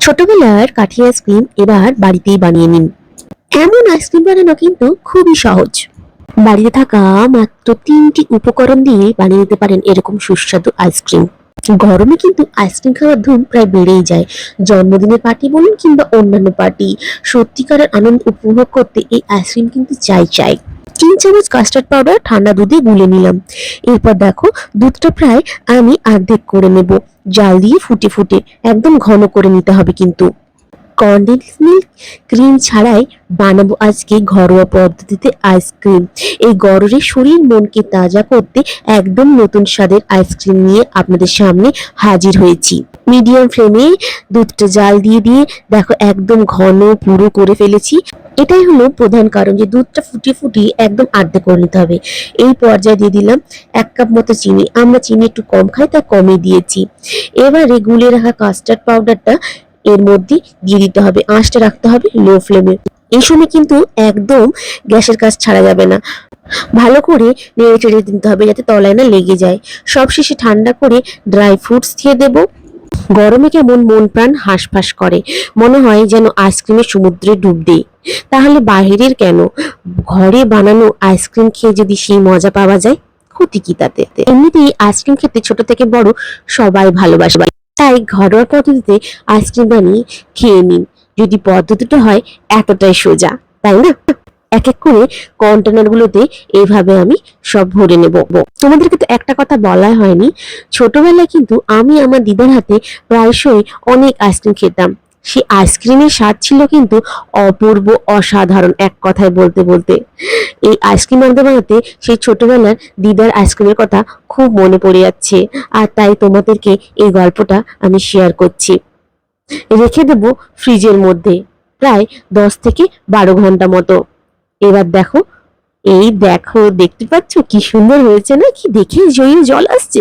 ছোটবেলার কাঠি আইসক্রিম এবার বাড়িতেই বানিয়ে নিন। এমন আইসক্রিম বানানো কিন্তু খুবই সহজ। বাড়িতে থাকা মাত্র তিনটি উপকরণ দিয়ে বানিয়ে নিতে পারেন এরকম সুস্বাদু আইসক্রিম গরমে কিন্তু আইসক্রিম খাওয়ার ধুম প্রায় বেড়েই যায়। জন্মদিনের পার্টি বলুন কিংবা অন্যান্য পার্টি সত্যিকারের আনন্দ উপভোগ করতে এই আইসক্রিম কিন্তু চাই চাই। তিন চামচ কাস্টার্ড পাউডার ঠান্ডা দুধে গুলে নিলাম। এরপর দেখো দুধটা প্রায় আমি অর্ধেক করে নেব। জাল দিয়ে ফুটে ফুটে একদম ঘন করে নিতে হবে কিন্তু। কন্ডেন্স মিল্ক ক্রিম ছাড়াই বানাবো আজকে ঘরোয়া পদ্ধতিতে আইসক্রিম। এই গরমে শরীর মনকে তাজা করতে একদম নতুন স্বাদের আইসক্রিম নিয়ে আপনাদের সামনে হাজির হয়েছি। মিডিয়াম ফ্লেমে দুধটা জাল দিয়ে দিয়ে দেখো একদম ঘন পুরো করে ফেলেছি। এটাই হলো প্রধান কারণ যে দুধটা ফুটিয়ে ফুটিয়ে একদম আর্ধে করে নিতে হবে। এই পর্যায়ে দিয়ে দিলাম এক কাপ মতো চিনি। আমরা চিনি একটু কম খাই, তাই কমই দিয়েছি। এবারে গুলে রাখা কাস্টার্ড পাউডারটা এর মধ্যে দিয়ে দিতে হবে। আঁচটা রাখতে হবে লো ফ্লেমে এই সময় কিন্তু একদম গ্যাসের কাজ ছাড়া যাবে না। ভালো করে নেড়ে চেড়ে দিতে হবে যাতে তলায় না লেগে যায়। সবশেষে ঠান্ডা করে ড্রাই ফ্রুটস দিয়ে দেব। গরমে কেমন মন প্রাণ হাঁসফাঁস করে? মনে হয় যেন আইসক্রিমের সমুদ্রে ডুব দেই। তাহলে বাইরের কেন? ঘরে বানানো আইসক্রিম খেয়ে যদি সেই মজা পাওয়া যায়, ক্ষতি কি তাতে? এমনিতেই আইসক্রিম খেতে ছোট থেকে বড় সবাই ভালোবাসে। তাই ঘরোয়া পদ্ধতিতে আইসক্রিম বানিয়ে খেয়ে নিন। যদি পদ্ধতিটা হয়, এতটাই সোজা, তাই না? এক এক করে কন্টেনার গুলোতে এইভাবে আমি সব ভরে নেব। তোমাদেরকে তো একটা কথা বলা হয়নি, ছোটবেলায় কিন্তু আমি আমার দিদার হাতে প্রায়শই অনেক আইসক্রিম খেতাম। সেই আইসক্রিমের স্বাদ ছিল কিন্তু অপূর্ব, অসাধারণ এক কথায় বলতে বলতে। এই আইসক্রিম বানাতে বানাতে সেই ছোটবেলার দিদার আইসক্রিমের কথা খুব মনে পড়ে যাচ্ছে। আর তাই তোমাদেরকে এই গল্পটা আমি শেয়ার করছি। রেখে দেব ফ্রিজের মধ্যে, প্রায় দশ থেকে বারো ঘণ্টা মতো। এবার দেখো, এই দেখো, দেখতে পাচ্ছ? কি সুন্দর হয়েছে না? কি দেখে জয়ী জল আসছে।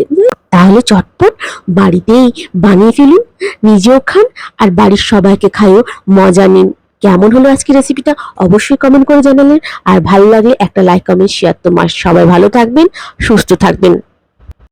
তাহলে চটপট বাড়িতেই বানিয়ে ফেলুন, নিজেও খান আর বাড়ির সবাইকে খাইও, মজা নিন। কেমন হলো আজকে রেসিপিটা অবশ্যই কমেন্ট করে জানালেন। আর ভালো লাগলে একটা লাইক কমেন্ট শেয়ার তো মাস। সবাই ভালো থাকবেন, সুস্থ থাকবেন।